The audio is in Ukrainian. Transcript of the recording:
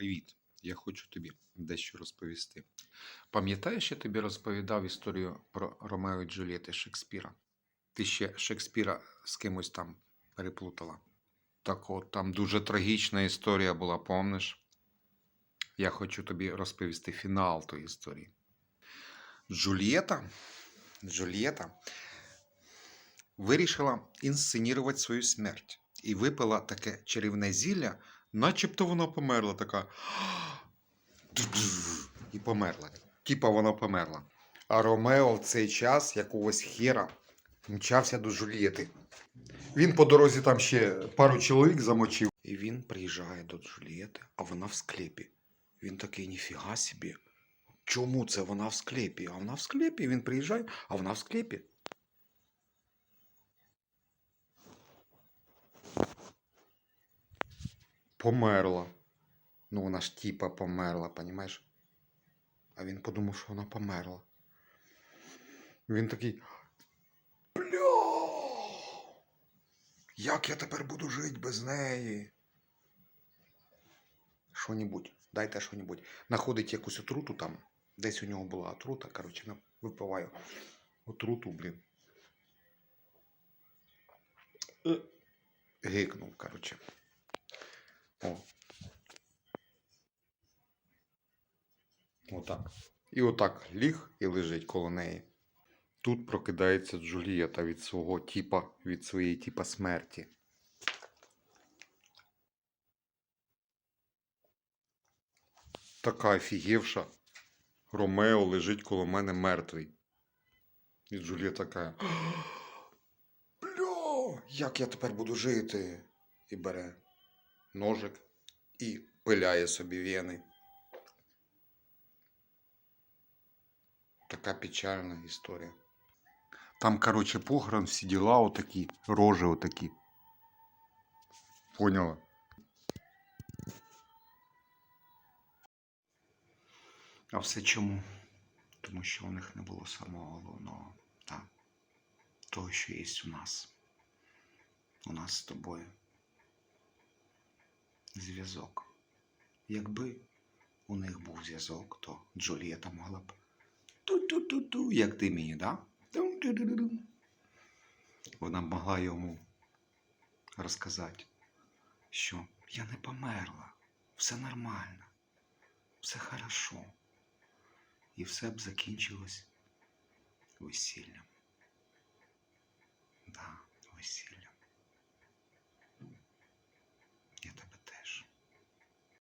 Привіт! Я хочу тобі дещо розповісти. Пам'ятаєш, я тобі розповідав історію про Ромео і Джульєти Шекспіра? Ти ще Шекспіра з кимось там переплутала. Так от там дуже трагічна історія була, помниш? Я хочу тобі розповісти фінал тої історії. Джульєта, Джульєта вирішила інсценірувати свою смерть і випила таке чарівне зілля, начебто вона померла така. І померла. Типа вона померла. А Ромео в цей час якогось хера мчався до Джульєти. Він по дорозі там ще пару чоловік замочив. І він приїжджає до Джульєти, а вона в склепі. Він такий, ніфіга собі. Чому це вона в склепі? А вона в склепі. Він приїжджає, а вона в склепі. Померла. Ну, вона ж типа померла, понімаєш? А він подумав, що вона померла. Він такий. Бля! Як я тепер буду жити без неї? Що-нібудь, дайте що-нібудь. Находить якусь отруту там. Десь у нього була отрута, коротше, випиваю отруту, блін. Е, Гикнув, коротше. О. Отак. І отак ліг і лежить коло неї. Тут прокидається Джулієта від свого тіпа, від своєї тіпа смерті. Така офігівша. Ромео лежить коло мене мертвий. І Джулієта така. Бля, як я тепер буду жити? І бере ножик і пиляє собі вени. Така печальна історія. Там, коротше, похорон, всі діла отакі, рожи отакі. Поняла? А все чому? Тому що у них не було самого головного, та, того, що є у нас. У нас з тобою. Зв'язок. Якби у них був зв'язок, то Джулієта могла б ту-ту-ту-ту, як ти мені, да? Вона б могла йому розказати, що я не померла, все нормально, все хорошо. І все б закінчилось весіллям. Да, весіллям.